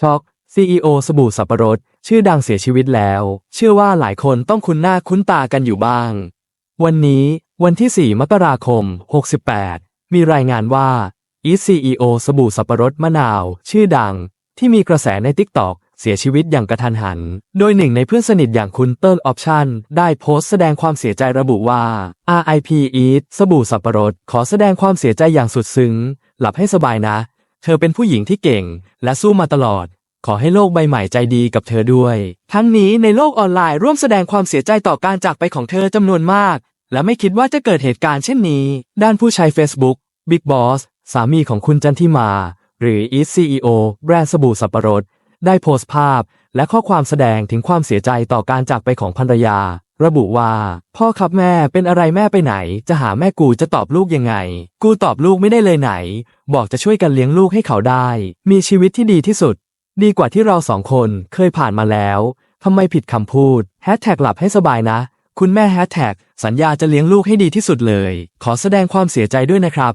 ช็อก CEO สบู่สับปะรด ชื่อดังเสียชีวิตแล้ว เชื่อว่าหลายคนต้องคุ้นหน้าคุ้นตากันอยู่บ้าง วันนี้วันที่ 4 มกราคม 68 มีรายงานว่าอีซีอีโอสบู่สับปะรดมะนาว ชื่อดัง ที่มีกระแสใน t ิ k t o k เสียชีวิตอย่างกระทันหัน โดยหนึ่งในเพื่อนสนิทอย่างคุณเติ้ลออปชั่นได้โพสต์แสดงความเสียใจระบุว่า RIP Eat สบู่สับปะรด ขอแสดงความเสียใจอย่างสุดซึ้ง หลับให้สบายนะ เธอเป็นผู้หญิงที่เก่ง และสู้มาตลอด ขอให้โลกใบใหม่ใจดีกับเธอด้วย ทั้งนี้ในโลกออนไลน์ร่วมแสดงความเสียใจต่อการจากไปของเธอจำนวนมาก และไม่คิดว่าจะเกิดเหตุการณ์เช่นนี้ ด้านผู้ใช้ Facebook Big Boss สามีของคุณจันทิมา หรือ Eat CEO แบรนด์สบู่สับปะรด ได้โพสต์ภาพ และข้อความแสดงถึงความเสียใจต่อการจากไปของภรรยา ระบุว่า พ่อครับแม่เป็นอะไรแม่ไปไหน จะหาแม่กูจะตอบลูกยังไง กูตอบลูกไม่ได้เลยไหน บอกจะช่วยกันเลี้ยงลูกให้เขาได้ มีชีวิตที่ดีที่สุด ดีกว่าที่เราสองคนเคยผ่านมาแล้วทำไมผิดคำพูดแฮชแท็กหลับให้สบายนะ คุณแม่แฮชแท็กสัญญาจะเลี้ยงลูกให้ดีที่สุดเลย ขอแสดงความเสียใจด้วยนะครับ